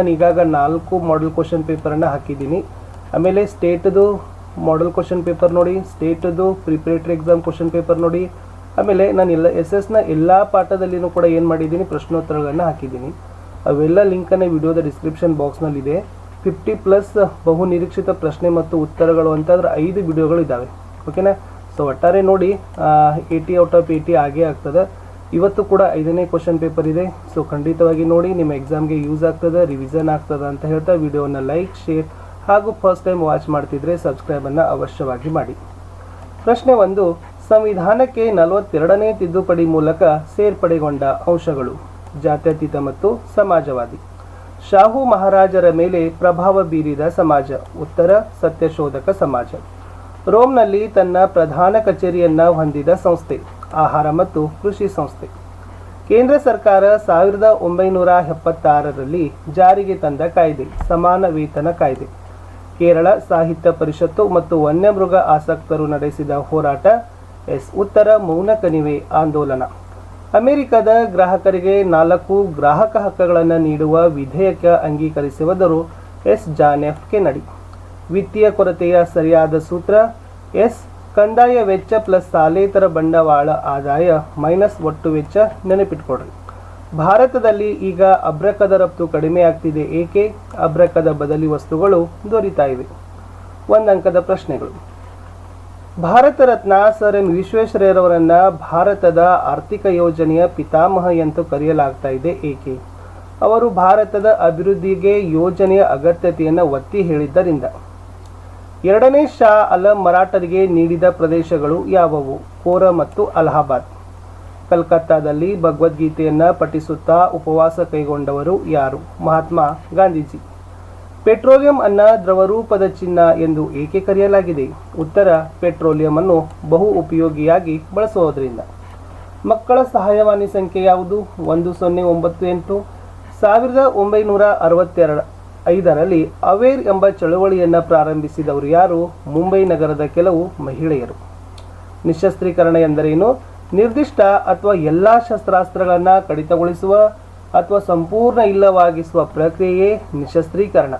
ನಾನು ಈಗಾಗ ನಾಲ್ಕು model question ಪೇಪರನ್ನು ಹಾಕಿದ್ದೀನಿ. ಆಮೇಲೆ ಸ್ಟೇಟದು ಮಾಡೆಲ್ ಕ್ವಶನ್ ಪೇಪರ್ ನೋಡಿ ಸ್ಟೇಟದು ಪ್ರಿಪರೇಟರಿ ಎಕ್ಸಾಮ್ ಕ್ವಶನ್ ಪೇಪರ್ ನೋಡಿ, ಆಮೇಲೆ ನಾನು ಎಲ್ಲ ಎಸ್ ಎಸ್ನ ಎಲ್ಲ ಪಾಠದಲ್ಲಿನೂ ಕೂಡ ಏನು ಮಾಡಿದ್ದೀನಿ, ಪ್ರಶ್ನೋತ್ತರಗಳನ್ನು ಹಾಕಿದ್ದೀನಿ. ಅವೆಲ್ಲ ಲಿಂಕನ್ನು ವಿಡಿಯೋದ ಡಿಸ್ಕ್ರಿಪ್ಷನ್ ಬಾಕ್ಸ್ನಲ್ಲಿದೆ ಫಿಫ್ಟಿ ಪ್ಲಸ್ ಬಹು ನಿರೀಕ್ಷಿತ ಪ್ರಶ್ನೆ ಮತ್ತು ಉತ್ತರಗಳು ಅಂತ ಅದರ ಐದು ವಿಡಿಯೋಗಳು ಇದ್ದಾವೆ ಓಕೆನಾ ಸೊ ಒಟ್ಟಾರೆ ನೋಡಿ ಏಯ್ಟಿ ಔಟ್ ಆಫ್ ಏಯ್ಟಿ ಆಗೇ ಆಗ್ತದೆ. ಇವತ್ತು ಕೂಡ ಐದನೇ ಕ್ವಶನ್ ಪೇಪರ್ ಇದೆ. ಸೊ ಖಂಡಿತವಾಗಿ ನೋಡಿ, ನಿಮ್ಮ ಎಕ್ಸಾಮ್ಗೆ ಯೂಸ್ ಆಗ್ತದೆ ರಿವಿಷನ್ ಆಗ್ತದೆ ಅಂತ ಹೇಳ್ತಾ ವಿಡಿಯೋನ ಲೈಕ್ ಶೇರ್ ಹಾಗೂ ಫಸ್ಟ್ ಟೈಮ್ ವಾಚ್ ಮಾಡ್ತಿದ್ರೆ ಸಬ್ಸ್ಕ್ರೈಬನ್ನು ಅವಶ್ಯವಾಗಿ ಮಾಡಿ. ಪ್ರಶ್ನೆ ಒಂದು, ಸಂವಿಧಾನಕ್ಕೆ ನಲವತ್ತೆರಡನೇ ತಿದ್ದುಪಡಿ ಮೂಲಕ ಸೇರ್ಪಡೆಗೊಂಡ ಅಂಶಗಳು, ಜಾತ್ಯತೀತ ಮತ್ತು ಸಮಾಜವಾದಿ. ಶಾಹು ಮಹಾರಾಜರ ಮೇಲೆ ಪ್ರಭಾವ ಬೀರಿದ ಸಮಾಜ, ಉತ್ತರ ಸತ್ಯಶೋಧಕ ಸಮಾಜ. ರೋಮ್ನಲ್ಲಿ ತನ್ನ ಪ್ರಧಾನ ಕಚೇರಿಯನ್ನ ಹೊಂದಿದ ಸಂಸ್ಥೆ. ಆಹಾರ ಮತ್ತು ಕೃಷಿ ಸಂಸ್ಥೆ. ಕೇಂದ್ರ ಸರ್ಕಾರ ಸಾವಿರದ ಒಂಬೈನೂರ ಎಪ್ಪತ್ತಾರರಲ್ಲಿ ಜಾರಿಗೆ ತಂದ ಕಾಯ್ದೆ, ಸಮಾನ ವೇತನ ಕಾಯ್ದೆ. ಕೇರಳ ಸಾಹಿತ್ಯ ಪರಿಷತ್ತು ಮತ್ತು ವನ್ಯಮೃಗ ಆಸಕ್ತರು ನಡೆಸಿದ ಹೋರಾಟ, ಎಸ್ ಉತ್ತರ ಮೌನ ಕಣಿವೆ ಆಂದೋಲನ. ಅಮೆರಿಕದ ಗ್ರಾಹಕರಿಗೆ ನಾಲ್ಕು ಗ್ರಾಹಕ ಹಕ್ಕುಗಳನ್ನು ನೀಡುವ ವಿಧೇಯಕ ಅಂಗೀಕರಿಸುವುದರು ಎಸ್ ಜಾನ್ ಎಫ್ ಕೆನಡಿ. ವಿತ್ತೀಯ ಕೊರತೆಯ ಸರಿಯಾದ ಸೂತ್ರ, ಎಸ್ ಕಂದಾಯ ವೆಚ್ಚ ಪ್ಲಸ್ ಸಾಲೇತರ ಬಂಡವಾಳ ಆದಾಯ ಮೈನಸ್ ಒಟ್ಟು ವೆಚ್ಚ ನೆನಪಿಟ್ಕೊಡ್ರಿ ಭಾರತದಲ್ಲಿ ಈಗ ಅಬ್ರಕದ ರಫ್ತು ಕಡಿಮೆ ಆಗ್ತಿದೆ, ಏಕೆ? ಅಬ್ರಕದ ಬದಲಿ ವಸ್ತುಗಳು ದೊರೀತಾ ಇವೆ. ಒಂದಂಕದ ಪ್ರಶ್ನೆಗಳು. ಭಾರತ ರತ್ನ ಸರ್ ಎಂ ವಿಶ್ವೇಶ್ವರಯ್ಯರವರನ್ನ ಭಾರತದ ಆರ್ಥಿಕ ಯೋಜನೆಯ ಪಿತಾಮಹ ಎಂದು ಕರೆಯಲಾಗ್ತಾ ಇದೆ, ಏಕೆ? ಅವರು ಭಾರತದ ಅಭಿವೃದ್ಧಿಗೆ ಯೋಜನೆಯ ಅಗತ್ಯತೆಯನ್ನು ಒತ್ತಿ ಹೇಳಿದ್ದರಿಂದ. ಎರಡನೇ ಶಾ ಅಲಂ ಮರಾಠರಿಗೆ ನೀಡಿದ ಪ್ರದೇಶಗಳು ಯಾವುವು? ಕೋರ ಮತ್ತು ಅಲಹಾಬಾದ್. ಕಲ್ಕತ್ತಾದಲ್ಲಿ ಭಗವದ್ಗೀತೆಯನ್ನು ಪಠಿಸುತ್ತಾ ಉಪವಾಸ ಕೈಗೊಂಡವರು ಯಾರು? ಮಹಾತ್ಮ ಗಾಂಧೀಜಿ. ಪೆಟ್ರೋಲಿಯಂ ಅನ್ನ ದ್ರವರೂಪದ ಚಿನ್ನ ಎಂದು ಏಕೆ ಕರೆಯಲಾಗಿದೆ? ಉತ್ತರ, ಪೆಟ್ರೋಲಿಯಂ ಅನ್ನು ಬಹು ಉಪಯೋಗಿಯಾಗಿ ಬಳಸುವುದರಿಂದ. ಮಕ್ಕಳ ಸಹಾಯವಾಣಿ ಸಂಖ್ಯೆ ಯಾವುದು? ಒಂದು ಸೊನ್ನೆ ಒಂಬತ್ತು ಎಂಟು, ಸಾವಿರದ ಒಂಬೈನೂರ ಅರವತ್ತೆರಡು. ಐದರಲ್ಲಿ ಅವೇರ್ ಎಂಬ ಚಳವಳಿಯನ್ನು ಪ್ರಾರಂಭಿಸಿದವರು ಯಾರು? ಮುಂಬೈ ನಗರದ ಕೆಲವು ಮಹಿಳೆಯರು. ನಿಶಸ್ತ್ರೀಕರಣ ಎಂದರೇನು? ನಿರ್ದಿಷ್ಟ ಅಥವಾ ಎಲ್ಲ ಶಸ್ತ್ರಾಸ್ತ್ರಗಳನ್ನು ಕಡಿತಗೊಳಿಸುವ ಅಥವಾ ಸಂಪೂರ್ಣ ಇಲ್ಲವಾಗಿಸುವ ಪ್ರಕ್ರಿಯೆಯೇ ನಿಶಸ್ತ್ರೀಕರಣ.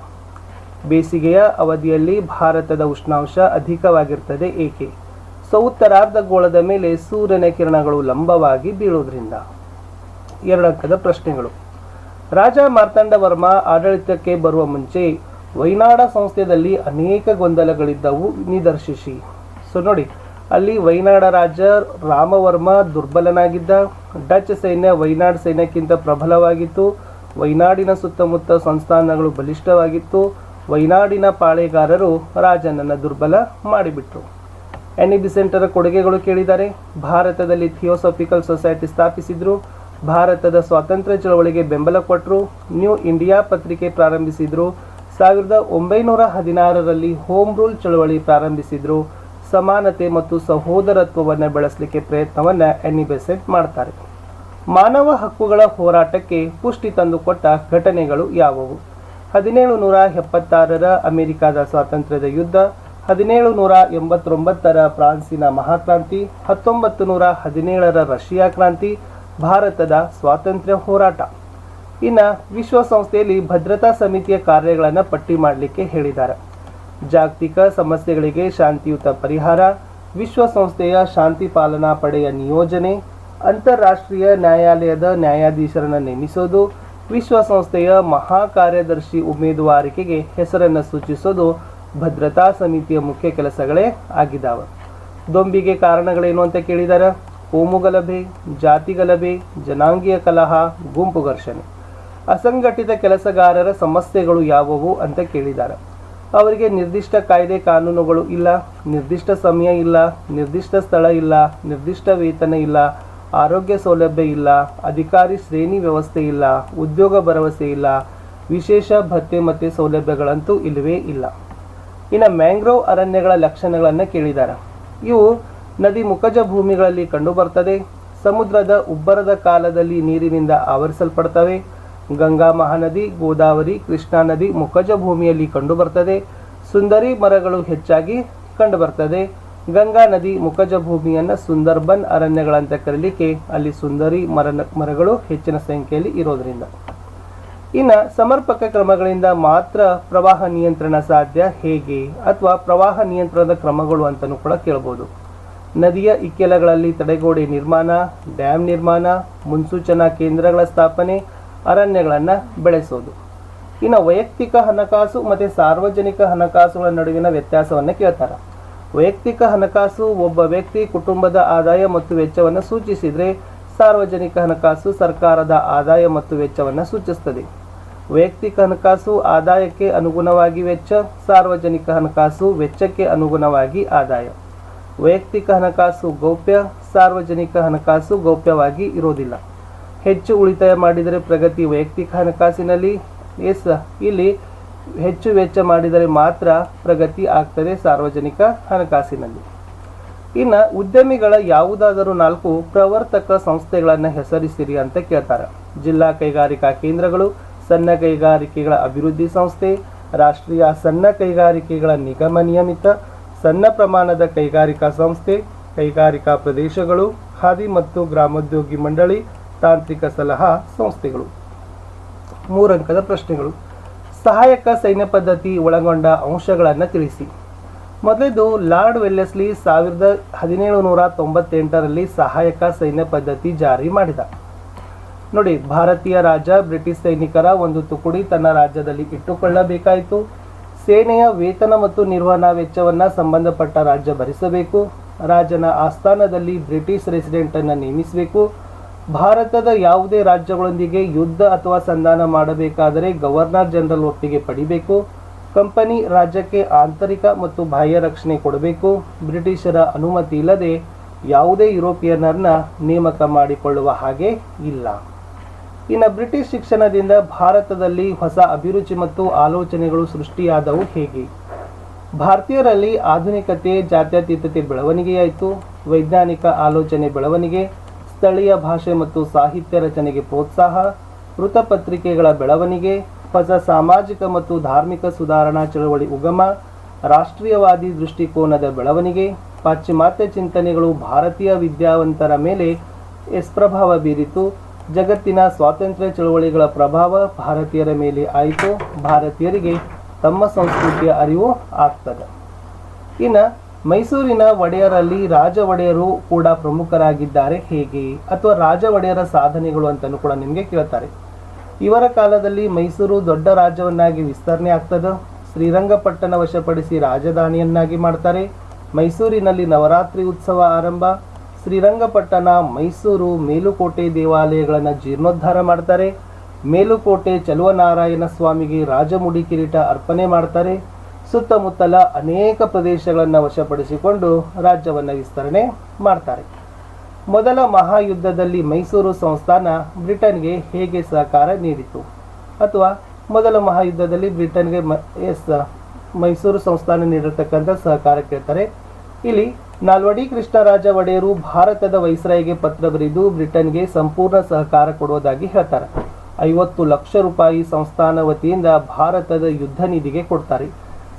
ಬೇಸಿಗೆಯ ಅವಧಿಯಲ್ಲಿ ಭಾರತದ ಉಷ್ಣಾಂಶ ಅಧಿಕವಾಗಿರ್ತದೆ ಏಕೆ? ಸೊ ಉತ್ತರಾರ್ಧಗೋಳದ ಮೇಲೆ ಸೂರ್ಯನ ಕಿರಣಗಳು ಲಂಬವಾಗಿ ಬೀಳುವುದರಿಂದ. ಎರಡಕ್ಕದ ಪ್ರಶ್ನೆಗಳು. ರಾಜ ಮಾರ್ತಾಂಡ ವರ್ಮ ಆಡಳಿತಕ್ಕೆ ಬರುವ ಮುಂಚೆ ವೈನಾಡ ಸಂಸ್ಥೆಯಲ್ಲಿ ಅನೇಕ ಗೊಂದಲಗಳಿದ್ದವು ನಿದರ್ಶಿಸಿ. ಸೊ ನೋಡಿ, ಅಲ್ಲಿ ವೈನಾಡ ರಾಜ ರಾಮವರ್ಮ ದುರ್ಬಲನಾಗಿದ್ದ. ಡಚ್ ಸೈನ್ಯ ವೈನಾಡ್ ಸೈನ್ಯಕ್ಕಿಂತ ಪ್ರಬಲವಾಗಿತ್ತು. ವೈನಾಡಿನ ಸುತ್ತಮುತ್ತ ಸಂಸ್ಥಾನಗಳು ಬಲಿಷ್ಠವಾಗಿತ್ತು. ವೈನಾಡಿನ ಪಾಳೆಗಾರರು ರಾಜನನ್ನು ದುರ್ಬಲ ಮಾಡಿಬಿಟ್ರು. ಎನಿ ಬಿಸೆಂಟರ ಕೊಡುಗೆಗಳು ಕೇಳಿದ್ದಾರೆ ಭಾರತದಲ್ಲಿ ಥಿಯೋಸಫಿಕಲ್ ಸೊಸೈಟಿ ಸ್ಥಾಪಿಸಿದ್ರು. ಭಾರತದ ಸ್ವಾತಂತ್ರ್ಯ ಚಳವಳಿಗೆ ಬೆಂಬಲ ಕೊಟ್ಟರು ನ್ಯೂ ಇಂಡಿಯಾ ಪತ್ರಿಕೆ ಪ್ರಾರಂಭಿಸಿದರು. ಸಾವಿರದ ಒಂಬೈನೂರ ಹದಿನಾರರಲ್ಲಿ ಹೋಮ್ ರೂಲ್ ಚಳವಳಿ ಪ್ರಾರಂಭಿಸಿದರು. ಸಮಾನತೆ ಮತ್ತು ಸಹೋದರತ್ವವನ್ನು ಬೆಳೆಸಲಿಕ್ಕೆ ಪ್ರಯತ್ನವನ್ನು ಎನ್ನಿ ಬೆಸೆಂಟ್ ಮಾಡ್ತಾರೆ. ಮಾನವ ಹಕ್ಕುಗಳ ಹೋರಾಟಕ್ಕೆ ಪುಷ್ಟಿ ತಂದುಕೊಟ್ಟ ಘಟನೆಗಳು ಯಾವುವು? ಹದಿನೇಳು ನೂರ ಎಪ್ಪತ್ತಾರರ ಅಮೆರಿಕದ ಸ್ವಾತಂತ್ರ್ಯದ ಯುದ್ಧ ಹದಿನೇಳು ನೂರ ಎಂಬತ್ತೊಂಬತ್ತರ ಫ್ರಾನ್ಸಿನ ಮಹಾಕ್ರಾಂತಿ ಹತ್ತೊಂಬತ್ತು ನೂರ ಹದಿನೇಳರ ರಷ್ಯಾ ಕ್ರಾಂತಿ ಭಾರತದ ಸ್ವಾತಂತ್ರ್ಯ ಹೋರಾಟ. ಇನ್ನು ವಿಶ್ವಸಂಸ್ಥೆಯಲ್ಲಿ ಭದ್ರತಾ ಸಮಿತಿಯ ಕಾರ್ಯಗಳನ್ನು ಪಟ್ಟಿ ಮಾಡಲಿಕ್ಕೆ ಹೇಳಿದ್ದಾರೆ. ಜಾಗತಿಕ ಸಮಸ್ಯೆಗಳಿಗೆ ಶಾಂತಿಯುತ ಪರಿಹಾರ, ವಿಶ್ವಸಂಸ್ಥೆಯ ಶಾಂತಿ ಪಾಲನಾ ಪಡೆಯ ನಿಯೋಜನೆ, ಅಂತಾರಾಷ್ಟ್ರೀಯ ನ್ಯಾಯಾಲಯದ ನ್ಯಾಯಾಧೀಶರನ್ನು ನೇಮಿಸೋದು, ವಿಶ್ವಸಂಸ್ಥೆಯ ಮಹಾ ಕಾರ್ಯದರ್ಶಿ ಉಮೇದುವಾರಿಕೆಗೆ ಹೆಸರನ್ನು ಸೂಚಿಸೋದು ಭದ್ರತಾ ಸಮಿತಿಯ ಮುಖ್ಯ ಕೆಲಸಗಳೇ ಆಗಿದ್ದಾವೆ. ದೊಂಬಿಗೆ ಕಾರಣಗಳೇನು ಅಂತ ಕೇಳಿದಾರೆ? ಕೋಮು ಗಲಭೆ ಜಾತಿ ಗಲಭೆ ಜನಾಂಗೀಯ ಕಲಹ, ಗುಂಪು ಘರ್ಷಣೆ. ಅಸಂಘಟಿತ ಕೆಲಸಗಾರರ ಸಮಸ್ಯೆಗಳು ಯಾವುವು ಅಂತ ಕೇಳಿದ್ದಾರೆ ಅವರಿಗೆ ನಿರ್ದಿಷ್ಟ ಕಾಯ್ದೆ ಕಾನೂನುಗಳು ಇಲ್ಲ, ನಿರ್ದಿಷ್ಟ ಸಮಯ ಇಲ್ಲ, ನಿರ್ದಿಷ್ಟ ಸ್ಥಳ ಇಲ್ಲ, ನಿರ್ದಿಷ್ಟ ವೇತನ ಇಲ್ಲ, ಆರೋಗ್ಯ ಸೌಲಭ್ಯ ಇಲ್ಲ, ಅಧಿಕಾರಿ ಶ್ರೇಣಿ ವ್ಯವಸ್ಥೆ ಇಲ್ಲ, ಉದ್ಯೋಗ ಭರವಸೆ ಇಲ್ಲ, ವಿಶೇಷ ಭತ್ಯೆ ಮತ್ತು ಸೌಲಭ್ಯಗಳಂತೂ ಇಲ್ಲವೇ ಇಲ್ಲ. ಇನ್ನು ಮ್ಯಾಂಗ್ರೋವ್ ಅರಣ್ಯಗಳ ಲಕ್ಷಣಗಳನ್ನು ಕೇಳಿದ್ದಾರೆ ಇವು ನದಿ ಮುಖಜ ಭೂಮಿಗಳಲ್ಲಿ ಕಂಡುಬರ್ತದೆ. ಸಮುದ್ರದ ಉಬ್ಬರದ ಕಾಲದಲ್ಲಿ ನೀರಿನಿಂದ ಆವರಿಸಲ್ಪಡ್ತವೆ. ಗಂಗಾ ಮಹಾನದಿ, ಗೋದಾವರಿ, ಕೃಷ್ಣಾ ನದಿ ಮುಖಜ ಭೂಮಿಯಲ್ಲಿ ಕಂಡುಬರ್ತದೆ. ಸುಂದರಿ ಮರಗಳು ಹೆಚ್ಚಾಗಿ ಕಂಡುಬರ್ತದೆ. ಗಂಗಾ ನದಿ ಮುಖಜ ಭೂಮಿಯನ್ನು ಸುಂದರ್ಬನ್ ಅರಣ್ಯಗಳಂತ ಕರೀಲಿಕ್ಕೆ ಅಲ್ಲಿ ಸುಂದರಿ ಮರ ಮರಗಳು ಹೆಚ್ಚಿನ ಸಂಖ್ಯೆಯಲ್ಲಿ ಇರೋದ್ರಿಂದ. ಇನ್ನು ಸಮರ್ಪಕ ಕ್ರಮಗಳಿಂದ ಮಾತ್ರ ಪ್ರವಾಹ ನಿಯಂತ್ರಣ ಸಾಧ್ಯ, ಹೇಗೆ ಅಥವಾ ಪ್ರವಾಹ ನಿಯಂತ್ರಣದ ಕ್ರಮಗಳು ಅಂತಲೂ ಕೂಡ ಕೇಳ್ಬೋದು. ನದಿಯ ಇಕ್ಕೆಲಗಳಲ್ಲಿ ತಡೆಗೋಡೆ ನಿರ್ಮಾಣ ಡ್ಯಾಮ್ ನಿರ್ಮಾಣ, ಮುನ್ಸೂಚನಾ ಕೇಂದ್ರಗಳ ಸ್ಥಾಪನೆ, ಅರಣ್ಯಗಳನ್ನು ಬೆಳೆಸೋದು. ಇನ್ನು ವೈಯಕ್ತಿಕ ಹಣಕಾಸು ಮತ್ತು ಸಾರ್ವಜನಿಕ ಹಣಕಾಸುಗಳ ನಡುವಿನ ವ್ಯತ್ಯಾಸವನ್ನು ಕೇಳ್ತಾರೆ. ವೈಯಕ್ತಿಕ ಹಣಕಾಸು ಒಬ್ಬ ವ್ಯಕ್ತಿ ಕುಟುಂಬದ ಆದಾಯ ಮತ್ತು ವೆಚ್ಚವನ್ನು ಸೂಚಿಸಿದರೆ ಸಾರ್ವಜನಿಕ ಹಣಕಾಸು ಸರ್ಕಾರದ ಆದಾಯ ಮತ್ತು ವೆಚ್ಚವನ್ನು ಸೂಚಿಸ್ತದೆ. ವೈಯಕ್ತಿಕ ಹಣಕಾಸು ಆದಾಯಕ್ಕೆ ಅನುಗುಣವಾಗಿ ವೆಚ್ಚ, ಸಾರ್ವಜನಿಕ ಹಣಕಾಸು ವೆಚ್ಚಕ್ಕೆ ಅನುಗುಣವಾಗಿ ಆದಾಯ. ವೈಯಕ್ತಿಕ ಹಣಕಾಸು ಗೌಪ್ಯ, ಸಾರ್ವಜನಿಕ ಹಣಕಾಸು ಗೌಪ್ಯವಾಗಿ ಇರೋದಿಲ್ಲ. ಹೆಚ್ಚು ಉಳಿತಾಯ ಮಾಡಿದರೆ ಪ್ರಗತಿ ವೈಯಕ್ತಿಕ ಹಣಕಾಸಿನಲ್ಲಿ, ಎಸ್, ಇಲ್ಲಿ ಹೆಚ್ಚು ವೆಚ್ಚ ಮಾಡಿದರೆ ಮಾತ್ರ ಪ್ರಗತಿ ಆಗ್ತದೆ ಸಾರ್ವಜನಿಕ ಹಣಕಾಸಿನಲ್ಲಿ. ಇನ್ನು ಉದ್ಯಮಿಗಳ ಯಾವುದಾದರೂ ನಾಲ್ಕು ಪ್ರವರ್ತಕ ಸಂಸ್ಥೆಗಳನ್ನು ಹೆಸರಿಸಿರಿ ಅಂತ ಕೇಳ್ತಾರೆ. ಜಿಲ್ಲಾ ಕೈಗಾರಿಕಾ ಕೇಂದ್ರಗಳು, ಸಣ್ಣ ಕೈಗಾರಿಕೆಗಳ ಅಭಿವೃದ್ಧಿ ಸಂಸ್ಥೆ, ರಾಷ್ಟ್ರೀಯ ಸಣ್ಣ ಕೈಗಾರಿಕೆಗಳ ನಿಗಮ ನಿಯಮಿತ ಸಣ್ಣ ಪ್ರಮಾಣದ ಕೈಗಾರಿಕಾ ಸಂಸ್ಥೆ, ಕೈಗಾರಿಕಾ ಪ್ರದೇಶಗಳು ಖಾದಿ ಮತ್ತು ಗ್ರಾಮೋದ್ಯೋಗಿ ಮಂಡಳಿ, ತಾಂತ್ರಿಕ ಸಲಹಾ ಸಂಸ್ಥೆಗಳು. ಮೂರಂಕದ ಪ್ರಶ್ನೆಗಳು. ಸಹಾಯಕ ಸೈನ್ಯ ಪದ್ಧತಿ ಒಳಗೊಂಡ ಅಂಶಗಳನ್ನು ತಿಳಿಸಿ. ಮೊದಲೇದು ಲಾರ್ಡ್ ವೆಲ್ಲೆಸ್ಲಿ ಸಾವಿರದ ಹದಿನೇಳು ನೂರ ತೊಂಬತ್ತೆಂಟರಲ್ಲಿ ಸಹಾಯಕ ಸೈನ್ಯ ಪದ್ಧತಿ ಜಾರಿ ಮಾಡಿದ. ನೋಡಿ, ಭಾರತೀಯ ರಾಜ ಬ್ರಿಟಿಷ್ ಸೈನಿಕರ ಒಂದು ತುಕುಡಿ ತನ್ನ ರಾಜ್ಯದಲ್ಲಿ ಇಟ್ಟುಕೊಳ್ಳಬೇಕಾಯಿತು. ಸೇನೆಯ ವೇತನ ಮತ್ತು ನಿರ್ವಹಣಾ ವೆಚ್ಚವನ್ನು ಸಂಬಂಧಪಟ್ಟ ರಾಜ್ಯ ಭರಿಸಬೇಕು. ರಾಜನ ಆಸ್ಥಾನದಲ್ಲಿ ಬ್ರಿಟಿಷ್ ರೆಸಿಡೆಂಟನ್ನು ನೇಮಿಸಬೇಕು. ಭಾರತದ ಯಾವುದೇ ರಾಜ್ಯಗಳೊಂದಿಗೆ ಯುದ್ಧ ಅಥವಾ ಸಂಧಾನ ಮಾಡಬೇಕಾದರೆ ಗವರ್ನರ್ ಜನರಲ್ ಒಪ್ಪಿಗೆ ಪಡಿಬೇಕು. ಕಂಪನಿ ರಾಜ್ಯಕ್ಕೆ ಆಂತರಿಕ ಮತ್ತು ಬಾಹ್ಯ ರಕ್ಷಣೆ ಕೊಡಬೇಕು. ಬ್ರಿಟಿಷರ ಅನುಮತಿ ಇಲ್ಲದೆ ಯಾವುದೇ ಯುರೋಪಿಯನ್ನರನ್ನ ನೇಮಕ ಮಾಡಿಕೊಳ್ಳುವ ಹಾಗೆ ಇಲ್ಲ. ಇನ್ನು ಬ್ರಿಟಿಷ್ ಶಿಕ್ಷಣದಿಂದ ಭಾರತದಲ್ಲಿ ಹೊಸ ಅಭಿರುಚಿ ಮತ್ತು ಆಲೋಚನೆಗಳು ಸೃಷ್ಟಿಯಾದವು ಹೇಗೆ? ಭಾರತೀಯರಲ್ಲಿ ಆಧುನಿಕತೆ, ಜಾತ್ಯತೀತತೆ ಬೆಳವಣಿಗೆಯಾಯಿತು. ವೈಜ್ಞಾನಿಕ ಆಲೋಚನೆ ಬೆಳವಣಿಗೆ, ಸ್ಥಳೀಯ ಭಾಷೆ ಮತ್ತು ಸಾಹಿತ್ಯ ರಚನೆಗೆ ಪ್ರೋತ್ಸಾಹ, ವೃತ್ತಪತ್ರಿಕೆಗಳ ಬೆಳವಣಿಗೆ, ಹೊಸ ಸಾಮಾಜಿಕ ಮತ್ತು ಧಾರ್ಮಿಕ ಸುಧಾರಣಾ ಚಳವಳಿ ಉಗಮ, ರಾಷ್ಟ್ರೀಯವಾದಿ ದೃಷ್ಟಿಕೋನದ ಬೆಳವಣಿಗೆ, ಪಾಶ್ಚಿಮಾತ್ಯ ಚಿಂತನೆಗಳು ಭಾರತೀಯ ವಿದ್ಯಾವಂತರ ಮೇಲೆ ಎಸ್ ಪ್ರಭಾವ ಬೀರಿತು. ಜಗತ್ತಿನ ಸ್ವಾತಂತ್ರ್ಯ ಚಳವಳಿಗಳ ಪ್ರಭಾವ ಭಾರತೀಯರ ಮೇಲೆ ಆಯಿತು. ಭಾರತೀಯರಿಗೆ ತಮ್ಮ ಸಂಸ್ಕೃತಿಯ ಅರಿವು ಆಗ್ತದೆ. ಇನ್ನು ಮೈಸೂರಿನ ಒಡೆಯರಲ್ಲಿ ರಾಜ ಒಡೆಯರು ಕೂಡ ಪ್ರಮುಖರಾಗಿದ್ದಾರೆ. ಹೇಗೆ? ಅಥವಾ ರಾಜ ಒಡೆಯರ ಸಾಧನೆಗಳು ಅಂತಲೂ ಕೂಡ ನಿಮಗೆ ಕೇಳ್ತಾರೆ. ಇವರ ಕಾಲದಲ್ಲಿ ಮೈಸೂರು ದೊಡ್ಡ ರಾಜ್ಯವನ್ನಾಗಿ ವಿಸ್ತರಣೆ ಆಗ್ತದೆ. ಶ್ರೀರಂಗಪಟ್ಟಣ ವಶಪಡಿಸಿ ರಾಜಧಾನಿಯನ್ನಾಗಿ ಮಾಡ್ತಾರೆ. ಮೈಸೂರಿನಲ್ಲಿ ನವರಾತ್ರಿ ಉತ್ಸವ ಆರಂಭ. ಶ್ರೀರಂಗಪಟ್ಟಣ, ಮೈಸೂರು, ಮೇಲುಕೋಟೆ ದೇವಾಲಯಗಳನ್ನು ಜೀರ್ಣೋದ್ಧಾರ ಮಾಡ್ತಾರೆ. ಮೇಲುಕೋಟೆ ಚಲುವನಾರಾಯಣ ಸ್ವಾಮಿಗೆ ರಾಜಮುಡಿ ಕಿರೀಟ ಅರ್ಪಣೆ ಮಾಡ್ತಾರೆ. ಸುತ್ತಮುತ್ತಲ ಅನೇಕ ಪ್ರದೇಶಗಳನ್ನು ವಶಪಡಿಸಿಕೊಂಡು ರಾಜ್ಯವನ್ನು ವಿಸ್ತರಣೆ ಮಾಡ್ತಾರೆ. ಮೊದಲ ಮಹಾಯುದ್ಧದಲ್ಲಿ ಮೈಸೂರು ಸಂಸ್ಥಾನ ಬ್ರಿಟನ್ಗೆ ಹೇಗೆ ಸಹಕಾರ ನೀಡಿತು? ಅಥವಾ ಮೊದಲ ಮಹಾಯುದ್ಧದಲ್ಲಿ ಬ್ರಿಟನ್ಗೆ ಮೈಸೂರು ಸಂಸ್ಥಾನ ನೀಡಿರತಕ್ಕಂಥ ಸಹಕಾರ ಕೇಳ್ತಾರೆ. ಇಲ್ಲಿ ನಾಲ್ವಡಿ ಕೃಷ್ಣರಾಜ ಒಡೆಯರು ಭಾರತದ ವೈಸ್ರಾಯ್ಗೆ ಪತ್ರ ಬರೆದು ಬ್ರಿಟನ್ಗೆ ಸಂಪೂರ್ಣ ಸಹಕಾರ ಕೊಡುವುದಾಗಿ ಹೇಳ್ತಾರೆ. ಐವತ್ತು ಲಕ್ಷ ರೂಪಾಯಿ ಸಂಸ್ಥಾನ ವತಿಯಿಂದ ಭಾರತದ ಯುದ್ಧ ನಿಧಿಗೆ ಕೊಡ್ತಾರೆ.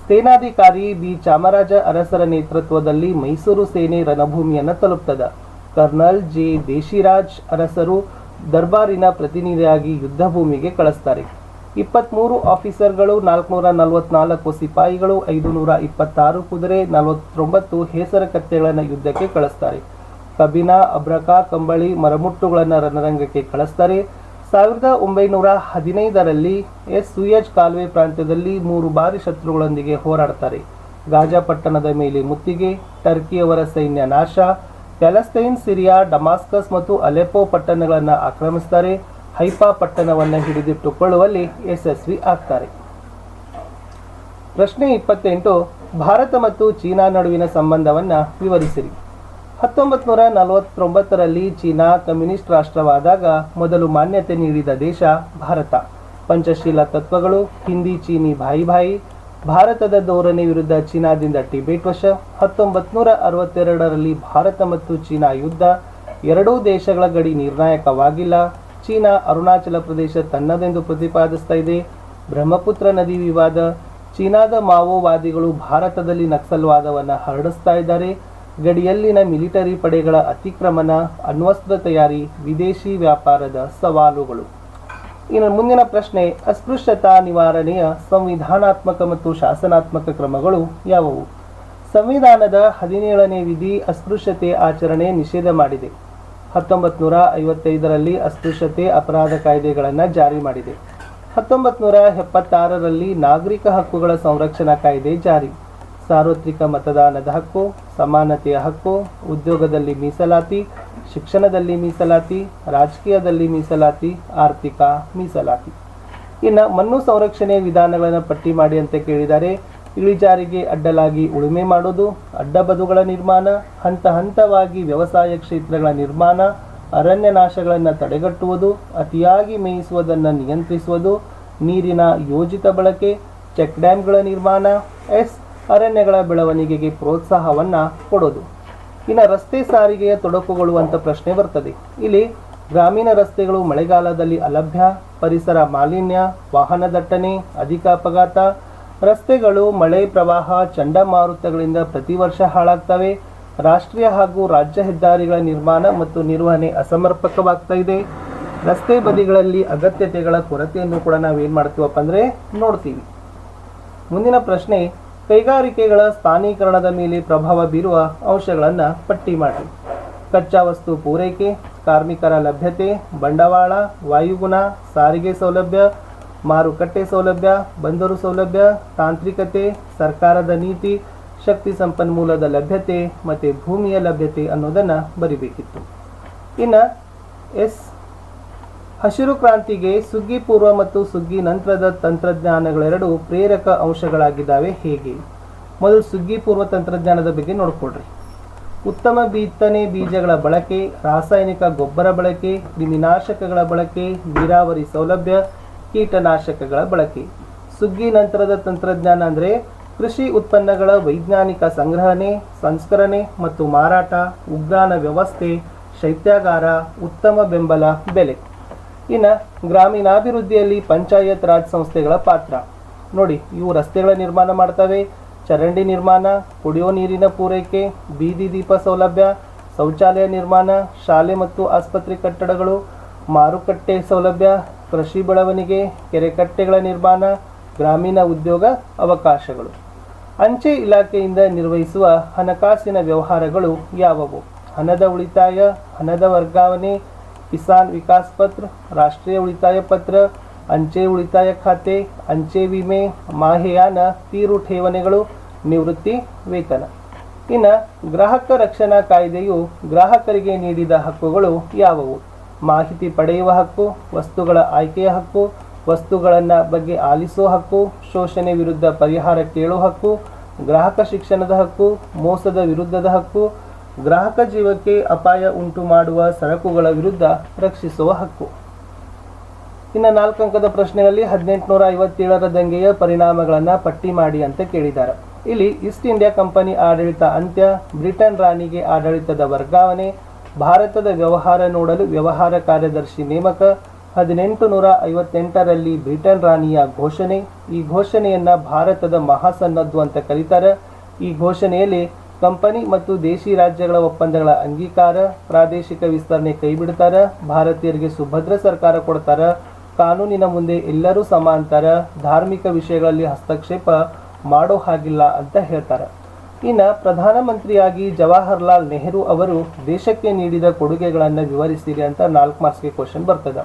ಸೇನಾಧಿಕಾರಿ ಬಿ. ಚಾಮರಾಜ ಅರಸರ ನೇತೃತ್ವದಲ್ಲಿ ಮೈಸೂರು ಸೇನೆ ರಣಭೂಮಿಯನ್ನು ತಲುಪ್ತದ. Kernel J. ದೇಶಿರಾಜ್ ಅರಸರು ದರ್ಬಾರಿನ ಪ್ರತಿನಿಧಿಯಾಗಿ ಯುದ್ಧ ಭೂಮಿಗೆ ಕಳಿಸ್ತಾರೆ. ಇಪ್ಪತ್ತ್ಮೂರು ಆಫೀಸರ್ಗಳು ನಾಲ್ಕುನೂರ ನಲವತ್ನಾಲ್ಕು ಸಿಪಾಯಿಗಳು ಐದು ನೂರ ಇಪ್ಪತ್ತಾರು ಕುದುರೆ, ನಲವತ್ತೊಂಬತ್ತು ಹೇಸರ ಕತ್ತೆಗಳನ್ನು ಯುದ್ಧಕ್ಕೆ ಕಳಿಸ್ತಾರೆ. ಕಬಿನ, ಅಬ್ರಕ, ಕಂಬಳಿ, ಮರಮುಟ್ಟುಗಳನ್ನು ರಣರಂಗಕ್ಕೆ ಕಳಿಸ್ತಾರೆ. ಸಾವಿರದ ಒಂಬೈನೂರ ಹದಿನೈದರಲ್ಲಿ ಎಸ್. ಸುಯಜ್ ಕಾಲುವೆ ಪ್ರಾಂತ್ಯದಲ್ಲಿ ಮೂರು ಬಾರಿ ಶತ್ರುಗಳೊಂದಿಗೆ ಹೋರಾಡ್ತಾರೆ. ಗಾಜಾ ಪಟ್ಟಣದ ಮೇಲೆ ಮುತ್ತಿಗೆ, ಟರ್ಕಿಯವರ ಸೈನ್ಯ ನಾಶ, ಪ್ಯಾಲೆಸ್ತೈನ್, ಸಿರಿಯಾ, ಡಮಾಸ್ಕಸ್ ಮತ್ತು ಅಲೆಪೋ ಪಟ್ಟಣಗಳನ್ನು ಆಕ್ರಮಿಸ್ತಾರೆ. ಹೈಫಾ ಪಟ್ಟಣವನ್ನು ಹಿಡಿದಿಟ್ಟುಕೊಳ್ಳುವಲ್ಲಿ ಯಶಸ್ವಿ ಆಗ್ತಾರೆ. ಪ್ರಶ್ನೆ ಇಪ್ಪತ್ತೆಂಟು, ಭಾರತ ಮತ್ತು ಚೀನಾ ನಡುವಿನ ಸಂಬಂಧವನ್ನು ವಿವರಿಸಿರಿ. ಹತ್ತೊಂಬತ್ತು ನೂರ ನಲವತ್ತೊಂಬತ್ತರಲ್ಲಿ ಚೀನಾ ಕಮ್ಯುನಿಸ್ಟ್ ರಾಷ್ಟ್ರವಾದಾಗ ಮೊದಲು ಮಾನ್ಯತೆ ನೀಡಿದ ದೇಶ ಭಾರತ. ಪಂಚಶೀಲ ತತ್ವಗಳು, ಹಿಂದಿ, ಚೀನಿ ಭಾಯಿ ಭಾಯಿ, ಭಾರತದ ಧೋರಣೆ ವಿರುದ್ಧ ಚೀನಾದಿಂದ ಟಿಬೆಟ್ ವಶ ಹತ್ತೊಂಬತ್ತು ನೂರ ಅರವತ್ತೆರಡರಲ್ಲಿ ಭಾರತ ಮತ್ತು ಚೀನಾ ಯುದ್ಧ, ಎರಡೂ ದೇಶಗಳ ಗಡಿ ನಿರ್ಣಾಯಕವಾಗಿಲ್ಲ ಚೀನಾ ಅರುಣಾಚಲ ಪ್ರದೇಶ ತನ್ನದೆಂದು ಪ್ರತಿಪಾದಿಸ್ತಾ ಇದೆ. ಬ್ರಹ್ಮಪುತ್ರ ನದಿ ವಿವಾದ, ಚೀನಾದ ಮಾವೋವಾದಿಗಳು ಭಾರತದಲ್ಲಿ ನಕ್ಸಲ್ವಾದವನ್ನು ಹರಡಿಸ್ತಾ ಇದ್ದಾರೆ. ಗಡಿಯಲ್ಲಿನ ಮಿಲಿಟರಿ ಪಡೆಗಳ ಅತಿಕ್ರಮಣ, ಅಣ್ವಸ್ತ್ರ ತಯಾರಿ, ವಿದೇಶಿ ವ್ಯಾಪಾರದ ಸವಾಲುಗಳು. ಇನ್ನು ಮುಂದಿನ ಪ್ರಶ್ನೆ, ಅಸ್ಪೃಶ್ಯತಾ ನಿವಾರಣೆಯ ಸಂವಿಧಾನಾತ್ಮಕ ಮತ್ತು ಶಾಸನಾತ್ಮಕ ಕ್ರಮಗಳು ಯಾವುವು? ಸಂವಿಧಾನದ ಹದಿನೇಳನೇ ವಿಧಿ ಅಸ್ಪೃಶ್ಯತೆ ಆಚರಣೆ ನಿಷೇಧ ಮಾಡಿದೆ. ಹತ್ತೊಂಬತ್ತು ನೂರ ಐವತ್ತೈದರಲ್ಲಿ ಅಸ್ಪೃಶ್ಯತೆ ಅಪರಾಧ ಕಾಯ್ದೆಗಳನ್ನು ಜಾರಿ ಮಾಡಿದೆ. ಹತ್ತೊಂಬತ್ತು ನೂರ ಎಪ್ಪತ್ತಾರರಲ್ಲಿ ನಾಗರಿಕ ಹಕ್ಕುಗಳ ಸಂರಕ್ಷಣಾ ಕಾಯ್ದೆ ಜಾರಿ. ಸಾರ್ವತ್ರಿಕ ಮತದಾನದ ಹಕ್ಕು, ಸಮಾನತೆಯ ಹಕ್ಕು, ಉದ್ಯೋಗದಲ್ಲಿ ಮೀಸಲಾತಿ, ಶಿಕ್ಷಣದಲ್ಲಿ ಮೀಸಲಾತಿ, ರಾಜಕೀಯದಲ್ಲಿ ಮೀಸಲಾತಿ, ಆರ್ಥಿಕ ಮೀಸಲಾತಿ. ಇನ್ನು ಮಣ್ಣು ಸಂರಕ್ಷಣೆ ವಿಧಾನಗಳನ್ನು ಪಟ್ಟಿ ಮಾಡಿ ಅಂತ ಕೇಳಿದ್ದಾರೆ ಇಳಿಜಾರಿಗೆ ಅಡ್ಡಲಾಗಿ ಉಳುಮೆ ಮಾಡೋದು ಅಡ್ಡಬದುಗಳ ನಿರ್ಮಾಣ, ಹಂತ ಹಂತವಾಗಿ ವ್ಯವಸಾಯ ಕ್ಷೇತ್ರಗಳ ನಿರ್ಮಾಣ, ಅರಣ್ಯ ನಾಶಗಳನ್ನು ತಡೆಗಟ್ಟುವುದು, ಅತಿಯಾಗಿ ಮೇಯಿಸುವುದನ್ನು ನಿಯಂತ್ರಿಸುವುದು, ನೀರಿನ ಯೋಜಿತ ಬಳಕೆ, ಚೆಕ್ ಡ್ಯಾಮ್ಗಳ ನಿರ್ಮಾಣ, ಎಸ್, ಅರಣ್ಯಗಳ ಬೆಳವಣಿಗೆಗೆ ಪ್ರೋತ್ಸಾಹವನ್ನು ಕೊಡೋದು. ಇನ್ನು ರಸ್ತೆ ಸಾರಿಗೆಯ ತೊಡಕುಗಳು ಅಂತ ಪ್ರಶ್ನೆ ಬರ್ತದೆ. ಇಲ್ಲಿ ಗ್ರಾಮೀಣ ರಸ್ತೆಗಳು ಮಳೆಗಾಲದಲ್ಲಿ ಅಲಭ್ಯ, ಪರಿಸರ ಮಾಲಿನ್ಯ, ವಾಹನ ದಟ್ಟಣೆ, ಅಧಿಕ ಅಪಘಾತ ರಸ್ತೆಗಳು, ಮಳೆ ಪ್ರವಾಹ, ಚಂಡಮಾರುತಗಳಿಂದ ಪ್ರತಿ ವರ್ಷ ಹಾಳಾಗ್ತವೆ. ರಾಷ್ಟ್ರೀಯ ಹಾಗೂ ರಾಜ್ಯ ಹೆದ್ದಾರಿಗಳ ನಿರ್ಮಾಣ ಮತ್ತು ನಿರ್ವಹಣೆ ಅಸಮರ್ಪಕವಾಗ್ತಾ ಇದೆ. ರಸ್ತೆ ಬದಿಗಳಲ್ಲಿ ಅಗತ್ಯತೆಗಳ ಕೊರತೆಯನ್ನು ಕೂಡ ನಾವೇನು ಮಾಡ್ತೀವಪ್ಪ ಅಂದರೆ ನೋಡ್ತೀವಿ. ಮುಂದಿನ ಪ್ರಶ್ನೆ, ಕೈಗಾರಿಕೆಗಳ ಸ್ಥಾನೀಕರಣದ ಮೇಲೆ ಪ್ರಭಾವ ಬೀರುವ ಅಂಶಗಳನ್ನು ಪಟ್ಟಿ ಮಾಡಿ ಕಚ್ಚಾ ವಸ್ತು ಪೂರೈಕೆ, ಕಾರ್ಮಿಕರ ಲಭ್ಯತೆ, ಬಂಡವಾಳ, ವಾಯುಗುಣ, ಸಾರಿಗೆ ಸೌಲಭ್ಯ ಮಾರುಕಟ್ಟೆ ಸೌಲಭ್ಯ, ಬಂದರು ಸೌಲಭ್ಯ, ತಾಂತ್ರಿಕತೆ, ಸರ್ಕಾರದ ನೀತಿ, ಶಕ್ತಿ ಸಂಪನ್ಮೂಲದ ಲಭ್ಯತೆ ಮತ್ತು ಭೂಮಿಯ ಲಭ್ಯತೆ ಅನ್ನೋದನ್ನು ಬರಿಬೇಕಿತ್ತು. ಇನ್ನು ಎಸ್, ಹಸಿರು ಕ್ರಾಂತಿಗೆ ಸುಗ್ಗಿ ಪೂರ್ವ ಮತ್ತು ಸುಗ್ಗಿ ನಂತರದ ತಂತ್ರಜ್ಞಾನಗಳೆರಡು ಪ್ರೇರಕ ಅಂಶಗಳಾಗಿದ್ದಾವೆ ಹೇಗೆ? ಮೊದಲು ಸುಗ್ಗಿ ಪೂರ್ವ ತಂತ್ರಜ್ಞಾನದ ಬಗ್ಗೆ ನೋಡ್ಕೊಳ್ರಿ. ಉತ್ತಮ ಬಿತ್ತನೆ ಬೀಜಗಳ ಬಳಕೆ, ರಾಸಾಯನಿಕ ಗೊಬ್ಬರ ಬಳಕೆ, ಕ್ರಿಮಿನಾಶಕಗಳ ಬಳಕೆ, ನೀರಾವರಿ ಸೌಲಭ್ಯ ಕೀಟನಾಶಕಗಳ ಬಳಕೆ. ಸುಗ್ಗಿ ನಂತರದ ತಂತ್ರಜ್ಞಾನ ಅಂದರೆ ಕೃಷಿ ಉತ್ಪನ್ನಗಳ ವೈಜ್ಞಾನಿಕ ಸಂಗ್ರಹಣೆ, ಸಂಸ್ಕರಣೆ ಮತ್ತು ಮಾರಾಟ ಉಗ್ರಾಣ ವ್ಯವಸ್ಥೆ, ಶೈತ್ಯಾಗಾರ, ಉತ್ತಮ ಬೆಂಬಲ, ಬೆಲೆ. ಇನ್ನು ಗ್ರಾಮೀಣಾಭಿವೃದ್ಧಿಯಲ್ಲಿ ಪಂಚಾಯತ್ ರಾಜ್ ಸಂಸ್ಥೆಗಳ ಪಾತ್ರ. ನೋಡಿ, ಇವು ರಸ್ತೆಗಳ ನಿರ್ಮಾಣ ಮಾಡ್ತವೆ. ಚರಂಡಿ ನಿರ್ಮಾಣ, ಕುಡಿಯೋ ನೀರಿನ ಪೂರೈಕೆ, ಬೀದಿ ದೀಪ ಸೌಲಭ್ಯ, ಶೌಚಾಲಯ ನಿರ್ಮಾಣ, ಶಾಲೆ ಮತ್ತು ಆಸ್ಪತ್ರೆ ಕಟ್ಟಡಗಳು, ಮಾರುಕಟ್ಟೆ ಸೌಲಭ್ಯ ಕೃಷಿ ಬೆಳವಣಿಗೆ, ಕೆರೆಕಟ್ಟೆಗಳ ನಿರ್ಮಾಣ, ಗ್ರಾಮೀಣ ಉದ್ಯೋಗ ಅವಕಾಶಗಳು. ಅಂಚೆ ಇಲಾಖೆಯಿಂದ ನಿರ್ವಹಿಸುವ ಹಣಕಾಸಿನ ವ್ಯವಹಾರಗಳು ಯಾವುವು? ಹಣದ ಉಳಿತಾಯ, ಹಣದ ವರ್ಗಾವಣೆ, ಕಿಸಾನ್ ವಿಕಾಸ್ ಪತ್ರ, ರಾಷ್ಟ್ರೀಯ ಉಳಿತಾಯ ಪತ್ರ, ಅಂಚೆ ಉಳಿತಾಯ ಖಾತೆ, ಅಂಚೆ ವಿಮೆ, ಮಾಹೆಯಾನ, ತೀರು ಠೇವಣಿಗಳು, ನಿವೃತ್ತಿ, ವೇತನ. ಇನ್ನು ಗ್ರಾಹಕ ರಕ್ಷಣಾ ಕಾಯ್ದೆಯು ಗ್ರಾಹಕರಿಗೆ ನೀಡಿದ ಹಕ್ಕುಗಳು ಯಾವುವು? ಮಾಹಿತಿ ಪಡೆಯುವ ಹಕ್ಕು, ವಸ್ತುಗಳ ಆಯ್ಕೆಯ ಹಕ್ಕು, ವಸ್ತುಗಳನ್ನು ಬಗ್ಗೆ ಆಲಿಸುವ ಹಕ್ಕು, ಶೋಷಣೆ ವಿರುದ್ಧ ಪರಿಹಾರ ಕೇಳುವ ಹಕ್ಕು, ಗ್ರಾಹಕ ಶಿಕ್ಷಣದ ಹಕ್ಕು, ಮೋಸದ ವಿರುದ್ಧದ ಹಕ್ಕು, ಗ್ರಾಹಕ ಜೀವಕ್ಕೆ ಅಪಾಯ ಉಂಟು ಮಾಡುವ ಸರಕುಗಳ ವಿರುದ್ಧ ರಕ್ಷಿಸುವ ಹಕ್ಕು. ಇನ್ನು ನಾಲ್ಕು ಅಂಕದ ಪ್ರಶ್ನೆಯಲ್ಲಿ ಹದಿನೆಂಟುನೂರ ಐವತ್ತೇಳರ ದಂಗೆಯ ಪರಿಣಾಮಗಳನ್ನು ಪಟ್ಟಿ ಮಾಡಿ ಅಂತ ಕೇಳಿದ್ದಾರೆ. ಇಲ್ಲಿ ಈಸ್ಟ್ ಇಂಡಿಯಾ ಕಂಪನಿ ಆಡಳಿತ ಅಂತ್ಯ, ಬ್ರಿಟನ್ ರಾಣಿಗೆ ಆಡಳಿತದ ವರ್ಗಾವಣೆ ಭಾರತದ ವ್ಯವಹಾರ ನೋಡಲು ವ್ಯವಹಾರ ಕಾರ್ಯದರ್ಶಿ ನೇಮಕ. ಹದಿನೆಂಟು ನೂರ ಐವತ್ತೆಂಟರಲ್ಲಿ ಬ್ರಿಟನ್ ರಾಣಿಯ ಘೋಷಣೆ. ಈ ಘೋಷಣೆಯನ್ನು ಭಾರತದ ಮಹಾಸನ್ನದ್ದು ಅಂತ ಕರೀತಾರೆ. ಈ ಘೋಷಣೆಯಲ್ಲಿ ಕಂಪನಿ ಮತ್ತು ದೇಶಿ ರಾಜ್ಯಗಳ ಒಪ್ಪಂದಗಳ ಅಂಗೀಕಾರ, ಪ್ರಾದೇಶಿಕ ವಿಸ್ತರಣೆ ಕೈಬಿಡ್ತಾರೆ. ಭಾರತೀಯರಿಗೆ ಸುಭದ್ರ ಸರ್ಕಾರ ಕೊಡ್ತಾರೆ. ಕಾನೂನಿನ ಮುಂದೆ ಎಲ್ಲರೂ ಸಮಾಂತರ. ಧಾರ್ಮಿಕ ವಿಷಯಗಳಲ್ಲಿ ಹಸ್ತಕ್ಷೇಪ ಮಾಡೋ ಹಾಗಿಲ್ಲ ಅಂತ ಹೇಳ್ತಾರೆ. ಇನ್ನು ಪ್ರಧಾನಮಂತ್ರಿಯಾಗಿ ಜವಾಹರ್ಲಾಲ್ ನೆಹರು ಅವರು ದೇಶಕ್ಕೆ ನೀಡಿದ ಕೊಡುಗೆಗಳನ್ನು ವಿವರಿಸಿರಿ ಅಂತ ನಾಲ್ಕು ಮಾರ್ಕ್ಸ್ಗೆ ಕ್ವಶನ್ ಬರ್ತದೆ.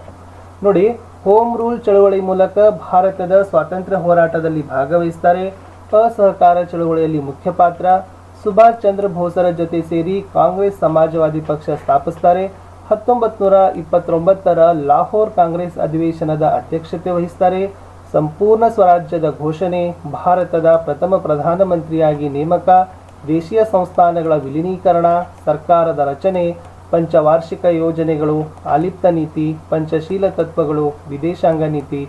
ನೋಡಿ ಹೋಮ್ ರೂಲ್ ಚಳವಳಿ ಮೂಲಕ ಭಾರತದ ಸ್ವಾತಂತ್ರ್ಯ ಹೋರಾಟದಲ್ಲಿ ಭಾಗವಹಿಸ್ತಾರೆ. ಅಸಹಕಾರ ಚಳವಳಿಯಲ್ಲಿ ಮುಖ್ಯ ಪಾತ್ರ. ಸುಭಾಷ್ ಚಂದ್ರ ಬೋಸರ ಜೊತೆ ಸೇರಿ ಕಾಂಗ್ರೆಸ್ ಸಮಾಜವಾದಿ ಪಕ್ಷ ಸ್ಥಾಪಿಸ್ತಾರೆ. ಹತ್ತೊಂಬತ್ತು ನೂರ ಇಪ್ಪತ್ತೊಂಬತ್ತರ ಲಾಹೋರ್ ಕಾಂಗ್ರೆಸ್ ಅಧಿವೇಶನದ ಅಧ್ಯಕ್ಷತೆ ವಹಿಸ್ತಾರೆ. ಸಂಪೂರ್ಣ ಸ್ವರಾಜ್ಯದ ಘೋಷಣೆ ಭಾರತದ ಪ್ರಥಮ ಪ್ರಧಾನಮಂತ್ರಿಯಾಗಿ ನೇಮಕ, ದೇಶೀಯ ಸಂಸ್ಥಾನಗಳ ವಿಲೀನೀಕರಣ, ಸರ್ಕಾರದ ರಚನೆ, ಪಂಚವಾರ್ಷಿಕ ಯೋಜನೆಗಳು ಆಲಿಪ್ತ ನೀತಿ, ಪಂಚಶೀಲ ತತ್ವಗಳು, ವಿದೇಶಾಂಗ ನೀತಿ,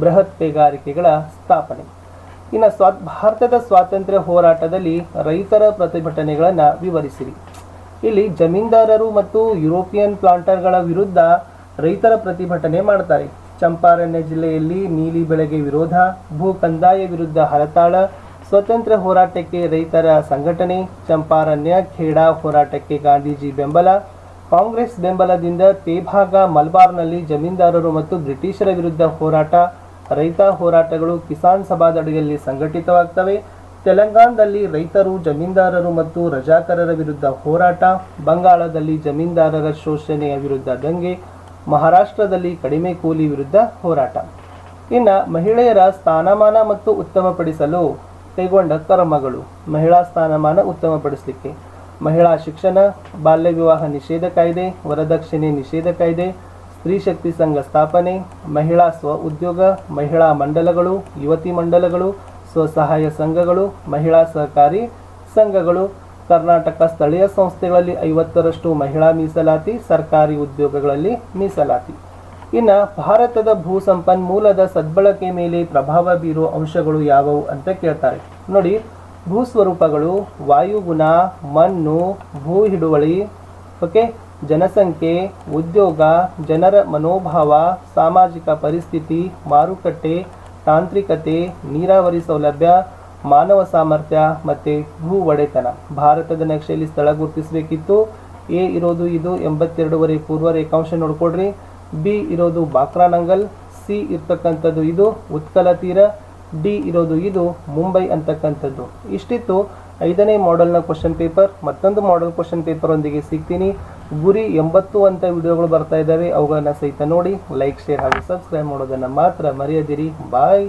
ಬೃಹತ್ ಕೈಗಾರಿಕೆಗಳ ಸ್ಥಾಪನೆ. ಇನ್ನು ಸ್ವಾ ಭಾರತದ ಸ್ವಾತಂತ್ರ್ಯ ಹೋರಾಟದಲ್ಲಿ ರೈತರ ಪ್ರತಿಭಟನೆಗಳನ್ನು ವಿವರಿಸಿರಿ. ಇಲ್ಲಿ ಜಮೀನ್ದಾರರು ಮತ್ತು ಯುರೋಪಿಯನ್ ಪ್ಲಾಂಟರ್ಗಳ ವಿರುದ್ಧ ರೈತರ ಪ್ರತಿಭಟನೆ ಮಾಡ್ತಾರೆ. ಚಂಪಾರಣ್ಯ ಜಿಲ್ಲೆಯಲ್ಲಿ ನೀಲಿ ಬೆಳೆಗೆ ವಿರೋಧ, ಭೂ ಕಂದಾಯ ವಿರುದ್ಧ ಹರತಾಳ, ಸ್ವತಂತ್ರ ಹೋರಾಟಕ್ಕೆ ರೈತರ ಸಂಘಟನೆ, ಚಂಪಾರಣ್ಯ ಖೇಡಾ ಹೋರಾಟಕ್ಕೆ ಗಾಂಧೀಜಿ ಬೆಂಬಲ, ಕಾಂಗ್ರೆಸ್ ಬೆಂಬಲದಿಂದ ತೇಭಾಗ ಮಲ್ಬಾರ್ನಲ್ಲಿ ಜಮೀನ್ದಾರರು ಮತ್ತು ಬ್ರಿಟಿಷರ ವಿರುದ್ಧ ಹೋರಾಟ, ರೈತ ಹೋರಾಟಗಳು ಕಿಸಾನ್ ಸಭಾದಡಿಯಲ್ಲಿ ಸಂಘಟಿತವಾಗ್ತವೆ, ತೆಲಂಗಾಣದಲ್ಲಿ ರೈತರು, ಜಮೀನ್ದಾರರು ಮತ್ತು ರಜಾಕರರ ವಿರುದ್ಧ ಹೋರಾಟ, ಬಂಗಾಳದಲ್ಲಿ ಜಮೀನ್ದಾರರ ಶೋಷಣೆಯ ವಿರುದ್ಧ ದಂಗೆ ಮಹಾರಾಷ್ಟ್ರದಲ್ಲಿ ಕಡಿಮೆ ಕೂಲಿ ವಿರುದ್ಧ ಹೋರಾಟ. ಇನ್ನು ಮಹಿಳೆಯರ ಸ್ಥಾನಮಾನ ಮತ್ತು ಉತ್ತಮಪಡಿಸಲು ಕೈಗೊಂಡ ಕ್ರಮಗಳು. ಮಹಿಳಾ ಸ್ಥಾನಮಾನ ಉತ್ತಮಪಡಿಸಲಿಕ್ಕೆ. ಮಹಿಳಾ ಶಿಕ್ಷಣ, ಬಾಲ್ಯ ವಿವಾಹ ನಿಷೇಧ ಕಾಯ್ದೆ, ವರದಕ್ಷಿಣೆ ನಿಷೇಧ ಕಾಯ್ದೆ, ಸ್ತ್ರೀ ಶಕ್ತಿ ಸಂಘ ಸ್ಥಾಪನೆ, ಮಹಿಳಾ ಸ್ವ ಉದ್ಯೋಗ, ಮಹಿಳಾ ಮಂಡಲಗಳು, ಯುವತಿ ಮಂಡಲಗಳು, ಸ್ವಸಹಾಯ ಸಂಘಗಳು, ಮಹಿಳಾ ಸಹಕಾರಿ ಸಂಘಗಳು ಕರ್ನಾಟಕ ಸ್ಥಳೀಯ ಸಂಸ್ಥೆಗಳಲ್ಲಿ ಐವತ್ತರಷ್ಟು ಮಹಿಳಾ ಮೀಸಲಾತಿ, ಸರ್ಕಾರಿ ಉದ್ಯೋಗಗಳಲ್ಲಿ ಮೀಸಲಾತಿ. ಇನ್ನು ಭಾರತದ ಭೂ ಸಂಪನ್ಮೂಲದ ಸದ್ಬಳಕೆ ಮೇಲೆ ಪ್ರಭಾವ ಬೀರುವ ಅಂಶಗಳು ಯಾವುವು ಅಂತ ಕೇಳ್ತಾರೆ. ನೋಡಿ ಭೂ ಸ್ವರೂಪಗಳು ವಾಯುಗುಣ, ಮಣ್ಣು, ಭೂ ಹಿಡುವಳಿ, ಓಕೆ, ಜನಸಂಖ್ಯೆ, ಉದ್ಯೋಗ, ಜನರ ಮನೋಭಾವ, ಸಾಮಾಜಿಕ ಪರಿಸ್ಥಿತಿ, ಮಾರುಕಟ್ಟೆ, ತಾಂತ್ರಿಕತೆ, ನೀರಾವರಿ ಸೌಲಭ್ಯ ಮಾನವ ಸಾಮರ್ಥ್ಯ ಮತ್ತು ಭೂ ಒಡೆತನ ಭಾರತದ ನಕ್ಷೆಯಲ್ಲಿ ಸ್ಥಳ ಗುರುತಿಸಬೇಕಿತ್ತು. ಎ ಇರೋದು ಇದು ಎಂಬತ್ತೆರಡುವರೆ ಪೂರ್ವ ರೇಖಾಂಶ ನೋಡ್ಕೊಡ್ರಿ ಬಿ ಇರೋದು ಬಾಕ್ರಾನಂಗಲ್ ಸಿ ಇರ್ತಕ್ಕಂಥದ್ದು ಇದು ಉತ್ಕಲ ತೀರ. ಡಿ ಇರೋದು ಇದು ಮುಂಬೈ ಅಂತಕ್ಕಂಥದ್ದು. ಇಷ್ಟಿತ್ತು. ಐದನೇ ಮಾಡೆಲ್ನ ಕ್ವಶನ್ ಪೇಪರ್ ಮತ್ತೊಂದು ಮಾಡೆಲ್ ಕ್ವಶನ್ ಪೇಪರೊಂದಿಗೆ ಸಿಗ್ತೀನಿ. ಗುರಿ ಎಂಬತ್ತು ಅಂತ ವಿಡಿಯೋಗಳು ಬರ್ತಾ ಇದ್ದಾವೆ. ಅವುಗಳನ್ನ ಸಹಿತ ನೋಡಿ ಲೈಕ್ ಶೇರ್ ಹಾಗೂ ಸಬ್ಸ್ಕ್ರೈಬ್ ಮಾಡೋದನ್ನು ಮಾತ್ರ ಮರೆಯದಿರಿ. ಬಾಯ್